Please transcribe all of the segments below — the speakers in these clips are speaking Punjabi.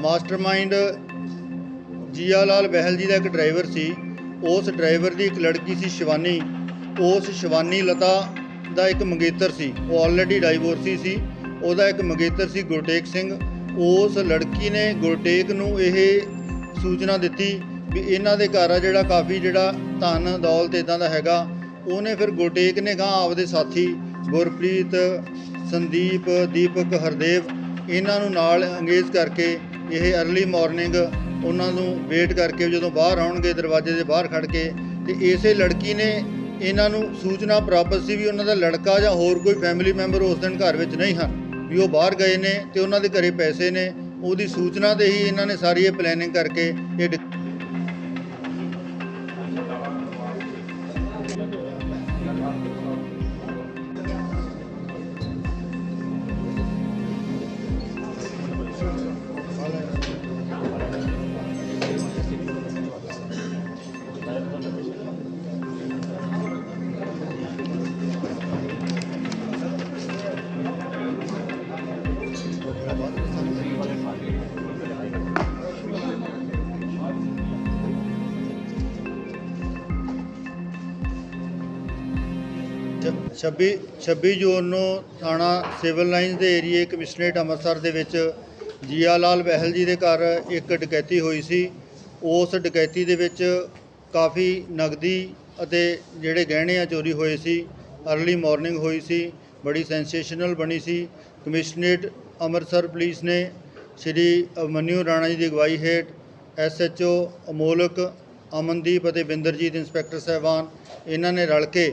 ਮਾਸਟਰਮਾਈਂਡ ਜੀਆ ਲਾਲ ਬਹਿਲ ਜੀ ਦਾ ਇੱਕ ਡਰਾਈਵਰ ਸੀ। ਉਸ ਡਰਾਈਵਰ ਦੀ ਇੱਕ ਲੜਕੀ ਸੀ ਸ਼ਿਵਾਨੀ। ਉਸ ਸ਼ਿਵਾਨੀ ਲਤਾ ਦਾ ਇੱਕ ਮੰਗੇਤਰ ਸੀ। ਉਹ ਆਲਰੇਡੀ ਡਾਈਵੋਰਸੀ ਸੀ। ਉਹਦਾ ਇੱਕ ਮੰਗੇਤਰ ਸੀ ਗੁਰਟੇਕ ਸਿੰਘ। ਉਸ ਲੜਕੀ ਨੇ ਗੁਰਟੇਕ ਨੂੰ ਇਹ ਸੂਚਨਾ ਦਿੱਤੀ ਵੀ ਇਹਨਾਂ ਦੇ ਘਰ ਆ ਜਿਹੜਾ ਕਾਫੀ ਜਿਹੜਾ ਧਨ ਦੌਲਤ ਇਦਾਂ ਦਾ ਹੈਗਾ। ਉਹਨੇ ਫਿਰ ਗੁਰਟੇਕ ਨੇ ਗਾਂ ਆਪਦੇ ਸਾਥੀ ਗੁਰਪ੍ਰੀਤ, ਸੰਦੀਪ, ਦੀਪਕ, ਹਰਦੇਵ, ਇਹਨਾਂ ਨੂੰ ਨਾਲ ਅੰਗੇਜ ਕਰਕੇ ਇਹ ਅਰਲੀ ਮਾਰਨਿੰਗ ਉਹਨਾਂ ਨੂੰ ਵੇਟ ਕਰਕੇ ਜਦੋਂ ਬਾਹਰ ਆਉਣਗੇ, ਦਰਵਾਜ਼ੇ ਦੇ ਬਾਹਰ ਖੜ ਕੇ, ਤੇ ਇਸੇ ਲੜਕੀ ਨੇ ਇਹਨਾਂ ਨੂੰ ਸੂਚਨਾ ਪ੍ਰਾਪਤ ਸੀ ਵੀ ਉਹਨਾਂ ਦਾ ਲੜਕਾ ਜਾਂ ਹੋਰ ਕੋਈ ਫੈਮਿਲੀ ਮੈਂਬਰ ਉਸ ਦਿਨ ਘਰ ਵਿੱਚ ਨਹੀਂ ਹਨ, ਵੀ ਉਹ ਬਾਹਰ ਗਏ ਨੇ ਤੇ ਉਹਨਾਂ ਦੇ ਘਰੇ ਪੈਸੇ ਨੇ, ਉਹਦੀ ਸੂਚਨਾ ਤੇ ਹੀ ਇਹਨਾਂ ਨੇ ਸਾਰੀ ਇਹ ਪਲੈਨਿੰਗ ਕਰਕੇ ਇਹ 26 26 ਜੂਨ ਨੂੰ ਥਾਣਾ ਸਿਵਲ ਲਾਈਨਸ ਦੇ ਏਰੀਏ ਕਮਿਸ਼ਨਰੇਟ ਅੰਮ੍ਰਿਤਸਰ ਦੇ ਵਿੱਚ ਜੀਆ ਲਾਲ ਬਹਿਲ ਜੀ ਦੇ ਘਰ ਇੱਕ ਡਕੈਤੀ ਹੋਈ ਸੀ। ਉਸ ਡਕੈਤੀ ਦੇ ਵਿੱਚ ਕਾਫੀ ਨਗਦੀ ਅਤੇ ਜਿਹੜੇ ਗਹਿਣੇ ਆ ਚੋਰੀ ਹੋਏ ਸੀ। ਅਰਲੀ ਮਾਰਨਿੰਗ ਹੋਈ ਸੀ, ਬੜੀ ਸੈਂਸੇਸ਼ਨਲ ਬਣੀ ਸੀ। ਕਮਿਸ਼ਨਰੇਟ ਅੰਮ੍ਰਿਤਸਰ ਪੁਲਿਸ ਨੇ ਸ਼੍ਰੀ ਅਮਨਿਊ ਰਾਣਾ ਜੀ ਦੀ ਅਗਵਾਈ ਹੇਠ ਐਸਐਚਓ ਅਮੋਲਕ, ਅਮਨਦੀਪ ਅਤੇ ਬਿੰਦਰਜੀਤ, ਇੰਸਪੈਕਟਰ ਸਾਹਿਬਾਨ ਇਹਨਾਂ ਨੇ ਰਲ ਕੇ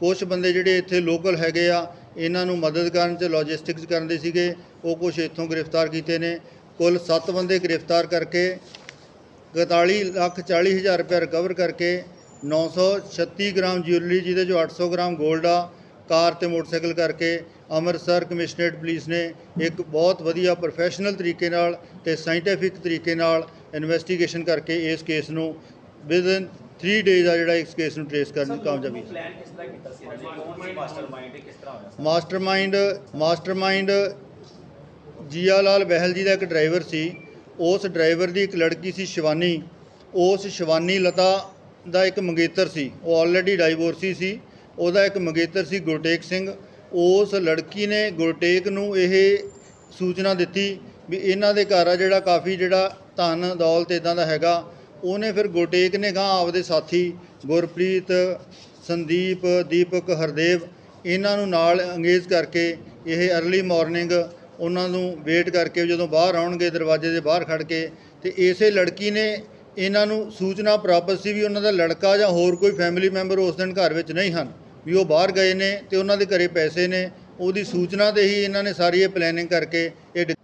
ਕੁਝ ਬੰਦੇ ਜਿਹੜੇ ਇੱਥੇ ਲੋਕਲ ਹੈਗੇ ਆ, ਇਹਨਾਂ ਨੂੰ ਮਦਦ ਕਰਨ ਚ ਲੌਜਿਸਟਿਕਸ ਕਰਨ ਦੇ ਸੀਗੇ, ਉਹ ਕੁਝ ਇੱਥੋਂ ਗ੍ਰਿਫਤਾਰ ਕੀਤੇ ਨੇ। ਕੁੱਲ 7 ਬੰਦੇ ਗ੍ਰਿਫਤਾਰ ਕਰਕੇ 41 ਲੱਖ 40 ਹਜ਼ਾਰ ਰੁਪਏ ਰਿਕਵਰ ਕਰਕੇ 936 ਗ੍ਰਾਮ ਜਿਊਲਰੀ ਜਿਹਦੇ ਚੋਂ 800 ਗ੍ਰਾਮ 골ਡ ਆ, ਕਾਰ ਤੇ ਮੋਟਰਸਾਈਕਲ ਕਰਕੇ ਅੰਮ੍ਰਿਤਸਰ ਕਮਿਸ਼ਨਰੇਟ ਪੁਲਿਸ ਨੇ ਇੱਕ ਬਹੁਤ ਵਧੀਆ ਪ੍ਰੋਫੈਸ਼ਨਲ ਤਰੀਕੇ ਨਾਲ ਤੇ ਸਾਇੰਟੀਫਿਕ ਤਰੀਕੇ ਨਾਲ ਇਨਵੈਸਟੀਗੇਸ਼ਨ ਕਰਕੇ ਇਸ ਕੇਸ ਨੂੰ ਵਿਦਨ 3 ਡੇਜ਼ ਆ ਜਿਹੜਾ ਇਸ ਕੇਸ ਨੂੰ ਟ੍ਰੇਸ ਕਰਨ ਦੀ ਕਾਮਯਾਬੀ ਪਲਾਨ ਕਿਸ ਤਰ੍ਹਾਂ ਕੀਤਾ ਸੀ? ਇਹਨਾਂ ਨੇ ਕੌਣ ਸੀ? ਮਾਸਟਰਮਾਈਂਡ ਕਿਸ ਤਰ੍ਹਾਂ ਹੋਇਆ? ਮਾਸਟਰਮਾਈਂਡ ਮਾਸਟਰਮਾਈਂਡ ਜੀਆ ਲਾਲ ਬਹਿਲ ਜੀ ਦਾ ਇੱਕ ਡਰਾਈਵਰ ਸੀ। ਉਸ ਡਰਾਈਵਰ ਦੀ ਇੱਕ ਲੜਕੀ ਸੀ ਸ਼ਿਵਾਨੀ। ਉਸ ਸ਼ਿਵਾਨੀ ਲਤਾ ਦਾ ਇੱਕ ਮੰਗੇਤਰ ਸੀ। ਉਹ ਆਲਰੇਡੀ ਡਾਈਵੋਰਸੀ ਸੀ। ਉਹਦਾ ਇੱਕ ਮੰਗੇਤਰ ਸੀ ਗੁਰਟੇਕ ਸਿੰਘ। ਉਸ ਲੜਕੀ ਨੇ ਗੁਰਟੇਕ ਨੂੰ ਇਹ ਸੂਚਨਾ ਦਿੱਤੀ ਵੀ ਇਹਨਾਂ ਦੇ ਘਰ ਆ ਜਿਹੜਾ ਕਾਫੀ ਜਿਹੜਾ ਧਨ ਦੌਲਤ ਇਦਾਂ ਦਾ ਹੈਗਾ। ਉਹਨੇ ਫਿਰ ਗੁਰਟੇਕ ਨੇ ਗਾਂ ਆਪਦੇ ਸਾਥੀ ਗੁਰਪ੍ਰੀਤ, ਸੰਦੀਪ, ਦੀਪਕ, ਹਰਦੇਵ ਇਹਨਾਂ ਨੂੰ ਨਾਲ ਅੰਗੇਜ ਕਰਕੇ ਇਹ ਅਰਲੀ ਮਾਰਨਿੰਗ ਉਹਨਾਂ ਨੂੰ ਵੇਟ ਕਰਕੇ ਜਦੋਂ ਬਾਹਰ ਆਉਣਗੇ ਦਰਵਾਜ਼ੇ ਦੇ ਬਾਹਰ ਖੜ ਕੇ ਤੇ ਇਸੇ ਲੜਕੀ ਨੇ ਇਹਨਾਂ ਨੂੰ ਸੂਚਨਾ ਪ੍ਰਾਪਤ ਸੀ ਵੀ ਉਹਨਾਂ ਦਾ ਲੜਕਾ ਜਾਂ ਹੋਰ ਕੋਈ ਫੈਮਿਲੀ ਮੈਂਬਰ ਉਸ ਦਿਨ ਘਰ ਵਿੱਚ ਨਹੀਂ ਹਨ, ਵੀ ਉਹ ਬਾਹਰ ਗਏ ਨੇ ਤੇ ਉਹਨਾਂ ਦੇ ਘਰੇ ਪੈਸੇ ਨੇ, ਉਹਦੀ ਸੂਚਨਾ ਤੇ ਹੀ ਇਹਨਾਂ ਨੇ ਸਾਰੀ ਇਹ ਪਲੈਨਿੰਗ ਕਰਕੇ ਇਹ ਡ-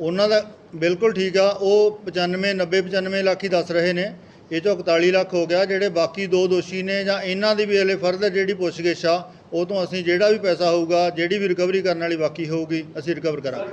ਉਹਨਾਂ ਦਾ ਬਿਲਕੁਲ ਠੀਕ ਆ ਉਹ 95 90 95 ਲੱਖ ਹੀ ਦੱਸ ਰਹੇ ਨੇ। ਇਹ ਚੋਂ 41 ਲੱਖ ਹੋ ਗਿਆ ਜਿਹੜੇ ਬਾਕੀ ਦੋ ਦੋਸ਼ੀ ਨੇ ਜਾਂ ਇਹਨਾਂ ਦੀ ਵੀ ਹਲੇ ਫਰਦਰ ਜਿਹੜੀ ਪੁੱਛਗਿੱਛ ਆ ਉਹ ਤੋਂ ਅਸੀਂ ਜਿਹੜਾ ਵੀ ਪੈਸਾ ਹੋਊਗਾ ਜਿਹੜੀ ਵੀ ਰਿਕਵਰੀ ਕਰਨ ਵਾਲੀ ਬਾਕੀ ਹੋਊਗੀ ਅਸੀਂ ਰਿਕਵਰ ਕਰਾਂਗੇ।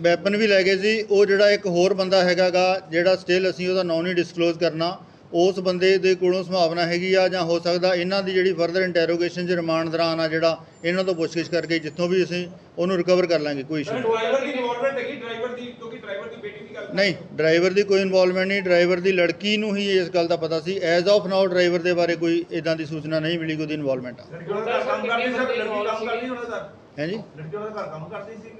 ਵੈਪਨ ਵੈ- ਲੈ ਗਏ ਸੀ ਉਹ ਜਿਹੜਾ ਇੱਕ ਹੋਰ ਬੰਦਾ ਹੈਗਾਗਾ ਜਿਹੜਾ ਸਟਿਲ ਅਸੀਂ ਉਹਦਾ ਨਾਂ ਨਹੀਂ ਡਿਸਕਲੋਜ਼ ਕਰਨਾ ਉਸ ਬੰਦੇ ਦੇ ਕੋਲੋਂ ਸੰਭਾਵਨਾ ਹੈਗੀ ਆ ਜਾਂ ਹੋ ਸਕਦਾ ਇਹਨਾਂ ਦੀ ਜਿਹੜੀ ਫਰਦਰ ਇੰਟਰੋਗੇਸ਼ਨ ਚ ਰਿਮਾਂਡ ਦੌਰਾਨ ਆ ਜਿਹੜਾ ਇਹਨਾਂ ਤੋਂ ਪੁੱਛਗਿੱਛ ਕਰਕੇ ਜਿੱਥੋਂ ਵੀ ਅਸੀਂ ਉਹਨੂੰ ਰਿਕਵਰ ਕਰ ਲਾਂਗੇ ਕੋਈ ਇਸ਼ੂ ਨਹੀਂ। ਡਰਾਈਵਰ ਦੀ ਇਨਵੋਲਵਮੈਂਟ ਹੈਗੀ ਡਰਾਈਵਰ ਦੀ ਕਿਉਂਕਿ ਡਰਾਈਵਰ ਦੀ ਬੇਟੀ ਦੀ ਗੱਲ ਨਹੀਂ ਡਰਾਈਵਰ ਦੀ ਕੋਈ ਇਨਵੋਲਵਮੈਂਟ ਨਹੀਂ ਡਰਾਈਵਰ ਦੀ ਲੜਕੀ ਨੂੰ ਹੀ ਇਸ ਗੱਲ ਦਾ ਪਤਾ ਸੀ। ਐਜ਼ ਆਫ ਨਾਓ ਡਰਾਈਵਰ ਦੇ ਬਾਰੇ ਕੋਈ ਇਦਾਂ ਦੀ ਸੂਚਨਾ ਨਹੀਂ ਮਿਲੀ ਕਿ ਉਹਦੀ ਇਨਵੋਲਵਮੈਂਟ ਆ। ਲੜਕੀ ਉਹਨਾਂ ਦਾ ਕੰਮ ਕਰਦੀ ਸੀ ਲੜਕੀ ਕੰਮ ਕਰਦੀ ਹੈ ਜੀ? ਲੜਕੀ ਦਾ ਘਰ ਕੰਮ ਕਰਦੀ ਸੀ।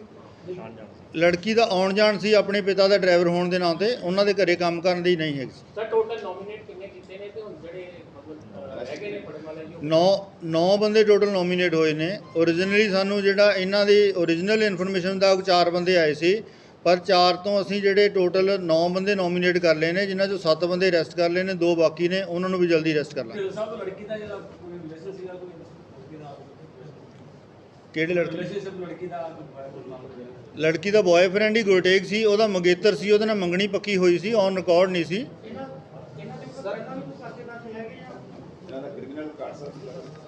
ਲੜਕੀ ਦਾ ਆਉਣ ਜਾਣ ਸੀ ਆਪਣੇ ਪਿਤਾ ਦਾ ਡਰਾਈਵਰ ਹੋਣ ਦੇ ਨਾਂ ਤੇ ਉਹਨਾਂ ਦੇ ਘਰੇ ਕੰਮ ਕਰਨ ਦੀ ਨਹੀਂ ਹੈਗੀ। ਸਰ ਟੋਟਲ ਨੋਮੀਨੇਟ ਕਿੰਨੇ ਕੀਤੇ ਨੇ ਤੇ ਹੁਣ ਜਿਹੜੇ ਮਤਲਬ ਹੈਗੇ ਨੇ ਨੌ ਨੌ ਬੰਦੇ ਟੋਟਲ ਨੋਮੀਨੇਟ ਹੋਏ ਨੇ। ਓਰੀਜਨਲੀ ਸਾਨੂੰ ਜਿਹੜਾ ਇਹਨਾਂ ਦੀ ਓਰੀਜਨਲ ਇਨਫੋਰਮੇਸ਼ਨ ਦਾ ਚਾਰ ਬੰਦੇ ਆਏ ਸੀ ਪਰ ਚਾਰ ਤੋਂ ਅਸੀਂ ਜਿਹੜੇ ਟੋਟਲ 9 ਬੰਦੇ ਨੋਮੀਨੇਟ ਕਰ ਲਏ ਨੇ ਜਿਨ੍ਹਾਂ ਚੋਂ 7 ਬੰਦੇ ਅਰੈਸਟ ਕਰ ਲਏ ਨੇ ਦੋ ਬਾਕੀ ਨੇ ਉਹਨਾਂ ਨੂੰ ਵੀ ਜਲਦੀ ਅਰੈਸਟ ਕਰ ਲਾਂਗੇ। ਸਭ ਲੜਕੀ ਦਾ ਜਿਹੜਾ ਕੋਈ ਰਿਲੇਸ਼ਨ ਸੀਗਾ ਕੋਈ ਕਿਹੜੇ ਲੜਕੇ? ਲੜਕੀ ਦਾ ਬॉयਫ੍ਰੈਂਡ ਹੀ ਗੁਰਟੇਕ ਸੀ ਉਹਦਾ ਮੰਗੇਤਰ ਸੀ ਉਹਦੇ ਨਾਲ ਮੰਗਣੀ ਪੱਕੀ ਹੋਈ ਸੀ ਔਨ ਰਿਕਾਰਡ ਨਹੀਂ ਸੀ।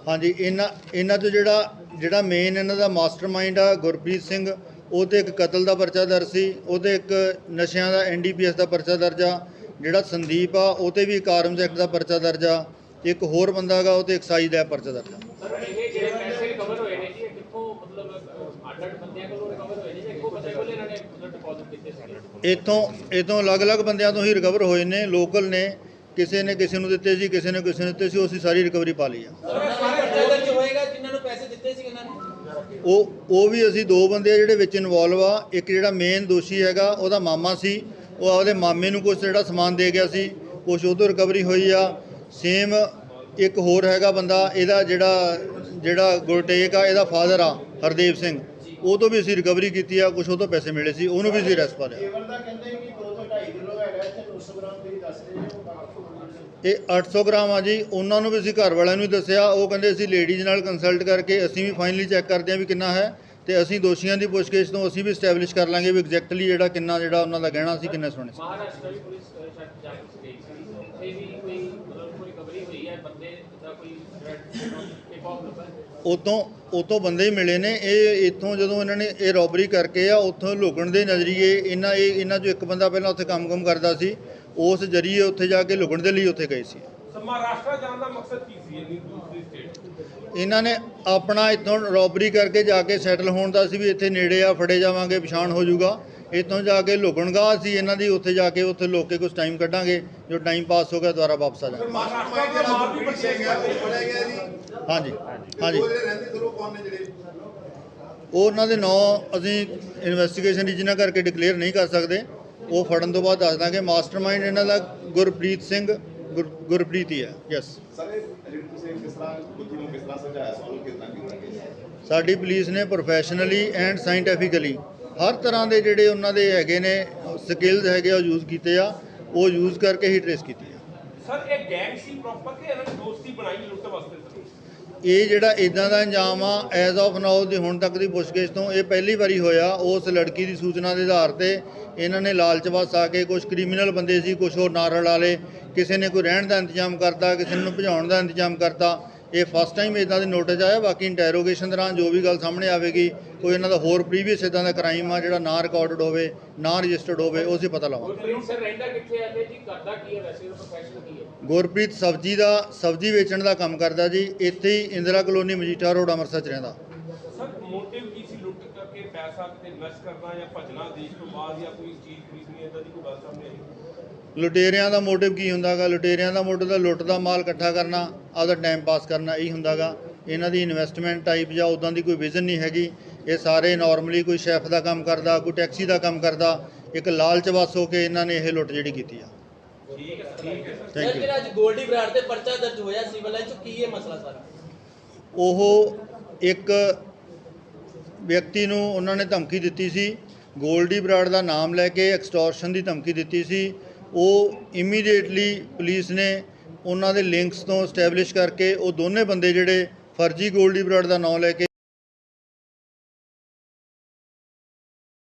ਹਾਂਜੀ ਇਹਨਾਂ ਇਹਨਾਂ ਤੋਂ ਜਿਹੜਾ ਜਿਹੜਾ ਮੇਨ ਇਹਨਾਂ ਦਾ ਮਾਸਟਰਮਾਈਂਡ ਆ ਗੁਰਪ੍ਰੀਤ ਸਿੰਘ ਉਹ ਤੇ ਇੱਕ ਕਤਲ ਦਾ ਪਰਚਾ ਦਰਜ ਸੀ ਉਹਦੇ ਇੱਕ ਨਸ਼ਿਆਂ ਦਾ ਐਨਡੀਪੀਐਸ ਦਾ ਪਰਚਾ ਦਰਜ ਆ ਜਿਹੜਾ ਸੰਦੀਪ ਆ ਉਹ ਤੇ ਵੀ ਇੱਕ ਆਰਮਸ ਐਕਟ ਦਾ ਪਰਚਾ ਦਰਜ ਆ ਇੱਕ ਹੋਰ ਬੰਦਾ ਹੈਗਾ ਉਹ ਤੇ ਐਕਸਾਈਜ਼ ਦਾ ਪਰਚਾ ਦਰਜ ਆ। ਸਰ ਇਹ ਜਿਹੜੇ ਪੈਸੇ ਰਿਕਵਰ ਹੋਏ ਨੇ ਜੀ ਇਹ ਕਿੱਥੋਂ ਮਤਲਬ ਅੱਡ ਅੱਡ ਬੰਦਿਆਂ ਕੋਲੋਂ ਰਿਕਵਰ ਹੋਏ ਨੇ ਜਾਂ ਇੱਕੋ ਬੰਦੇ ਕੋਲ ਇਹਨਾਂ ਨੇ ਮਤਲਬ ਡਿਪੋਜ਼ਿਟ ਕੀਤੇ ਸੀ? ਇਥੋਂ ਇਥੋਂ ਅਲੱਗ-ਅਲੱਗ ਬੰਦਿਆਂ ਤੋਂ ਹੀ ਰਿਕਵਰ ਹੋਏ ਨੇ ਲੋਕਲ ਨੇ ਕਿਸੇ ਨੇ ਕਿਸੇ ਨੂੰ ਦਿੱਤੇ ਸੀ ਕਿਸੇ ਨੇ ਕਿਸੇ ਨੂੰ ਦਿੱਤੇ ਸੀ ਉਹ ਅਸੀਂ ਸਾਰੀ ਰਿਕਵਰੀ ਪਾ ਲਈ ਆ। ਉਹ ਉਹ ਵੀ ਅਸੀਂ ਦੋ ਬੰਦੇ ਆ ਜਿਹੜੇ ਵਿੱਚ ਇਨਵੋਲਵ ਆ। ਇੱਕ ਜਿਹੜਾ ਮੇਨ ਦੋਸ਼ੀ ਹੈਗਾ, ਉਹਦਾ ਮਾਮਾ ਸੀ। ਉਹ ਆਪਦੇ ਮਾਮੇ ਨੂੰ ਕੁਝ ਜਿਹੜਾ ਸਮਾਨ ਦੇ ਗਿਆ ਸੀ। ਕੁਝ ਉਹ ਰਿਕਵਰੀ ਹੋਈ ਆ। ਸੇਮ ਇੱਕ ਹੋਰ ਹੈਗਾ ਬੰਦਾ, ਇਹਦਾ ਜਿਹੜਾ ਜਿਹੜਾ ਗੁਰਟੇਕ ਆ, ਇਹਦਾ ਫਾਦਰ ਆ, ਹਰਦੇਵ ਸਿੰਘ। ਉਹ ਤੋਂ ਵੀ ਅਸੀਂ ਰਿਕਵਰੀ ਕੀਤੀ ਆ ਕੁਝ ਉਹ ਤੋਂ ਪੈਸੇ ਮਿਲੇ ਸੀ ਉਹਨੂੰ ਵੀ ਅਸੀਂ ਅਰੈਸਟ ਪਾ ਲਿਆ। ਕੇਵਲ ਦਾ ਕਹਿੰਦੇ ਕਿ 2 ਤੋਂ 2.5 ਕਿਲੋ ਹੈਗਾ ਇੱਥੇ 900 ਗ੍ਰਾਮ ਦੀ ਦੱਸ ਰਹੇ ਬਾਕੀ ਇਹ 800 ਗ੍ਰਾਮ ਆ ਜੀ ਉਹਨਾਂ ਨੂੰ ਵੀ ਅਸੀਂ ਘਰ ਵਾਲਿਆਂ ਨੂੰ ਹੀ ਦੱਸਿਆ ਉਹ ਕਹਿੰਦੇ ਅਸੀਂ ਲੇਡੀਜ਼ ਨਾਲ ਕੰਸਲਟ ਕਰਕੇ ਅਸੀਂ ਵੀ ਫਾਈਨਲੀ ਚੈੱਕ ਕਰਦੇ ਹਾਂ ਵੀ ਕਿੰਨਾ ਹੈ ਤੇ ਅਸੀਂ ਦੋਸ਼ੀਆਂ ਦੀ ਪੁੱਛਗਿੱਛ ਤੋਂ ਅਸੀਂ ਵੀ ਸਟੈਬਲਿਸ਼ ਕਰ ਲਾਂਗੇ ਵੀ ਐਗਜ਼ੈਕਟਲੀ ਜਿਹੜਾ ਕਿੰਨਾ ਜਿਹੜਾ ਉਹਨਾਂ ਦਾ ਗਹਿਣਾ ਸੀ ਕਿੰਨੇ ਸੋਨੇ ਸੀ। ਮਹਾਰਾਸ਼ਟਰ ਵੀ ਪੁਲਿਸ ਸ਼ਾਇਦ ਜਾ ਕੇ ਸੀ। ਉੱਥੇ ਵੀ ਕੋਈ ਮਤਲਬ ਕੋਈ ਰਿਕਵਰੀ ਹੋਈ ਹੈ ਬੰਦੇ ਦਾ ਕੋਈ ਹੈ? ਉਤੋਂ ਉਤੋਂ ਬੰਦੇ ਹੀ ਮਿਲੇ ਨੇ। ਇਹ ਇੱਥੋਂ ਜਦੋਂ ਇਹਨਾਂ ਨੇ ਇਹ ਰੋਬਰੀ ਕਰਕੇ ਆ ਉੱਥੋਂ ਲੁਕਣ ਦੇ ਨਜ਼ਰੀਏ ਇਹਨਾਂ ਇਹ ਇਹਨਾਂ ਚੋਂ ਇੱਕ ਬੰਦਾ ਪਹਿਲਾਂ ਉੱਥੇ ਕੰਮ-ਕੰਮ ਕਰਦਾ ਸੀ। ਉਸ ਜਰੀਏ ਉੱਥੇ ਜਾ ਕੇ ਲੁਕਣ ਦੇ ਲਈ ਉੱਥੇ ਗਏ ਸੀ। ਸਰ ਮਹਾਰਾਸ਼ਟਰ ਜਾਣ ਦਾ ਮਕਸਦ ਕੀ ਸੀ ਇੰਨੀ ਦੂਸਰੀ ਸਟੇਟ ਇਹਨਾਂ ਨੇ ਆਪਣਾ ਇੱਥੋਂ ਰੋਬਰੀ ਕਰਕੇ ਜਾ ਕੇ ਸੈਟਲ ਹੋਣ ਦਾ ਸੀ ਵੀ ਇੱਥੇ ਨੇੜੇ ਆ ਫੜੇ ਜਾਵਾਂਗੇ ਪਛਾਣ ਹੋ ਜਾਊਗਾ। ਇੱਥੋਂ ਜਾ ਕੇ ਲੁਕਣਗਾ ਸੀ ਇਹਨਾਂ ਦੀ ਉੱਥੇ ਜਾ ਕੇ ਉੱਥੇ ਲੋਕ ਕੇ ਕੁਝ ਟਾਈਮ ਕੱਢਾਂਗੇ ਜੋ ਟਾਈਮ ਪਾਸ ਹੋ ਗਿਆ ਦੁਬਾਰਾ ਵਾਪਸ ਆ ਜਾਵਾਂਗੇ ਦਾ ਹਾਂਜੀ ਹਾਂਜੀ। ਉਹ ਜਿਹੜੇ ਰਹਿੰਦੇ ਥਰੂ ਕੌਣ ਨੇ ਜਿਹੜੇ? ਉਹ ਉਹਨਾਂ ਦੇ ਨਾਂ ਅਸੀਂ ਇਨਵੈਸਟੀਗੇਸ਼ਨ ਜਿਨ੍ਹਾਂ ਕਰਕੇ ਡਿਕਲੇਅਰ ਨਹੀਂ ਕਰ ਸਕਦੇ ਉਹ ਫੜਨ ਤੋਂ ਬਾਅਦ ਦੱਸ ਦਾਂਗੇ। ਮਾਸਟਰਮਾਈਂਡ ਇਹਨਾਂ ਦਾ ਗੁਰਪ੍ਰੀਤ ਸਿੰਘ ਗੁਰ- ਗੁਰਪ੍ਰੀਤ ਹੀ ਹੈ ਯੈਸ ਸਾਡੀ ਪੁਲਿਸ ਨੇ ਪ੍ਰੋਫੈਸ਼ਨਲੀ ਐਂਡ ਸਾਇੰਟੀਫਿਕਲੀ ਹਰ ਤਰ੍ਹਾਂ ਦੇ ਜਿਹੜੇ ਉਹਨਾਂ ਦੇ ਹੈਗੇ ਨੇ ਸਕਿੱਲਸ ਹੈਗੇ ਆ ਉਹ ਯੂਜ਼ ਕੀਤੇ ਆ। ਉਹ ਯੂਜ਼ ਕਰਕੇ ਹੀ ਟ੍ਰੇਸ ਕੀਤੀ ਆ। ਸਰ ਇਹ ਗੈਂਗ ਸੀ ਪ੍ਰੋਪਰ ਕਿ ਇਹਨਾਂ ਨੇ ਦੋਸਤੀ ਬਣਾਈ ਲੁੱਟ ਵਾਸਤੇ ਇਹ ਜਿਹੜਾ ਇਦਾਂ ਦਾ ਅੰਜਾਮ ਆ ਐਜ਼ ਆਫ ਨਾਓ ਦੀ ਹੁਣ ਤੱਕ ਦੀ ਪੁੱਛਗਿੱਛ ਤੋਂ ਇਹ ਪਹਿਲੀ ਵਾਰੀ ਹੋਇਆ। ਉਸ ਲੜਕੀ ਦੀ ਸੂਚਨਾ ਦੇ ਆਧਾਰ ਤੇ ਇਹਨਾਂ ਨੇ ਲਾਲਚ ਵਸ ਆ ਕੇ ਕੁਝ ਕ੍ਰਿਮੀਨਲ ਬੰਦੇ ਸੀ ਕੁਝ ਹੋਰ ਨਾਰਲ ਵਾਲੇ ਕਿਸੇ ਨੇ ਕੋਈ ਰਹਿਣ ਦਾ ਇੰਤਜ਼ਾਮ ਕਰਤਾ ਕਿਸੇ ਨੂੰ ਭਜਾਉਣ ਦਾ ਇੰਤਜ਼ਾਮ ਕਰਤਾ। ਇਹ ਫਸਟ ਟਾਈਮ ਇਦਾਂ ਦੇ ਨੋਟਿਸ ਆਇਆ ਬਾਕੀ ਇੰਟਰੋਗੇਸ਼ਨ ਦੌਰਾਨ ਜੋ ਵੀ ਗੱਲ ਸਾਹਮਣੇ ਆਵੇਗੀ ਕੋਈ ਇਹਨਾਂ ਦਾ ਹੋਰ ਪ੍ਰੀਵੀਅਸ ਇਦਾਂ ਦਾ ਕ੍ਰਾਈਮ ਆ ਜਿਹੜਾ ਨਾ ਰਿਕਾਰਡਡ ਹੋਵੇ ਨਾ ਰਜਿਸਟਰਡ ਹੋਵੇ ਉਹ ਅਸੀਂ ਪਤਾ ਲਾਵਾਂਗੇ। ਗੁਰਪ੍ਰੀਤ ਸਰ ਰਹਿੰਦਾ ਕਿੱਥੇ ਹੈ ਤੇ ਜੀ ਕਰਦਾ ਕੀ ਹੈ ਵੈਸੇ ਪ੍ਰੋਫੈਸ਼ਨ ਕੀ ਹੈ ਗੁਰਪ੍ਰੀਤ ਸਬਜ਼ੀ ਦਾ ਸਬਜ਼ੀ ਵੇਚਣ ਦਾ ਕੰਮ ਕਰਦਾ ਜੀ ਇੱਥੇ ਹੀ ਇੰਦਰਾ ਕਲੋਨੀ ਮਜੀਠਾ ਰੋਡ ਅੰਮ੍ਰਿਤਸਰ ਚ ਰਹਿੰਦਾ। ਸਰ ਮੋਟਿਵ ਕੀ ਸੀ ਲੁੱਟ ਕਰਕੇ ਪੈਸਾ ਕਿਤੇ ਇਨਵੈਸਟ ਕਰਨਾ ਜਾਂ ਭੱਜਣਾ ਦੇਸ਼ ਤੋਂ ਬਾਅਦ ਜਾਂ ਕੋਈ ਚੀਜ਼ ਖਰੀਦਣੀ ਇਦਾਂ ਦੀ ਕੋਈ ਗੱਲ ਸਾਹਮਣੇ ਆਈ? ਲੁਟੇਰਿਆਂ ਦਾ ਮੋਟਿਵ ਕੀ ਹੁੰਦਾਗਾ? ਲੁਟੇਰਿਆਂ ਦਾ ਮੋਟਿਵ ਤਾਂ ਲੁੱਟ ਦਾ ਮਾਲ ਇਕੱਠਾ ਕਰਨਾ ਆਪਦਾ ਟਾਈਮ ਪਾਸ ਕਰਨਾ ਇਹੀ ਹੁੰਦਾਗਾ। ਇਹਨਾਂ ਦੀ ਇਨਵੈਸਟਮੈਂਟ ਟਾਈਪ ਜਾਂ ਉਦਾਂ ਦੀ ਕੋਈ ਵਿਜ਼ਨ ਨਹੀਂ ਹੈਗੀ। ਇਹ ਸਾਰੇ ਨਾਰਮਲੀ ਕੋਈ ਸ਼ੈਫ ਦਾ ਕੰਮ ਕਰਦਾ ਕੋਈ ਟੈਕਸੀ ਦਾ ਕੰਮ ਕਰਦਾ ਇੱਕ ਲਾਲਚ ਵਸ ਹੋ ਕੇ ਇਹਨਾਂ ਨੇ ਇਹ ਲੁੱਟ ਜਿਹੜੀ ਕੀਤੀ ਆ। ਠੀਕ ਹੈ ਠੀਕ ਹੈ ਸਰ ਜਿਹੜਾ ਅੱਜ ਗੋਲਡੀ ਬਰਾੜ ਤੇ ਪਰਚਾ ਦਰਜ ਹੋਇਆ ਸਿਵਲ ਲਾਈਨ ਚ ਕੀ ਹੈ ਮਸਲਾ ਸਾਰਾ? ਉਹ ਇੱਕ ਵਿਅਕਤੀ ਨੂੰ ਉਹਨਾਂ ਨੇ ਧਮਕੀ ਦਿੱਤੀ ਸੀ। ਗੋਲਡੀ ਬਰਾੜ ਦਾ ਨਾਮ ਲੈ ਕੇ ਐਕਸਟੋਰਸ਼ਨ ਦੀ ਧਮਕੀ ਦਿੱਤੀ ਸੀ। ਉਹ ਇਮੀਡੀਏਟਲੀ ਪੁਲਿਸ ਨੇ ਉਹਨਾਂ ਦੇ ਲਿੰਕਸ ਤੋਂ ਸਟੈਬਲਿਸ਼ ਕਰਕੇ ਉਹ ਦੋਨੇ ਬੰਦੇ ਜਿਹੜੇ ਫਰਜ਼ੀ ਗੋਲਡੀ ਬਰਾੜ ਦਾ ਨਾਮ ਲੈ ਕੇ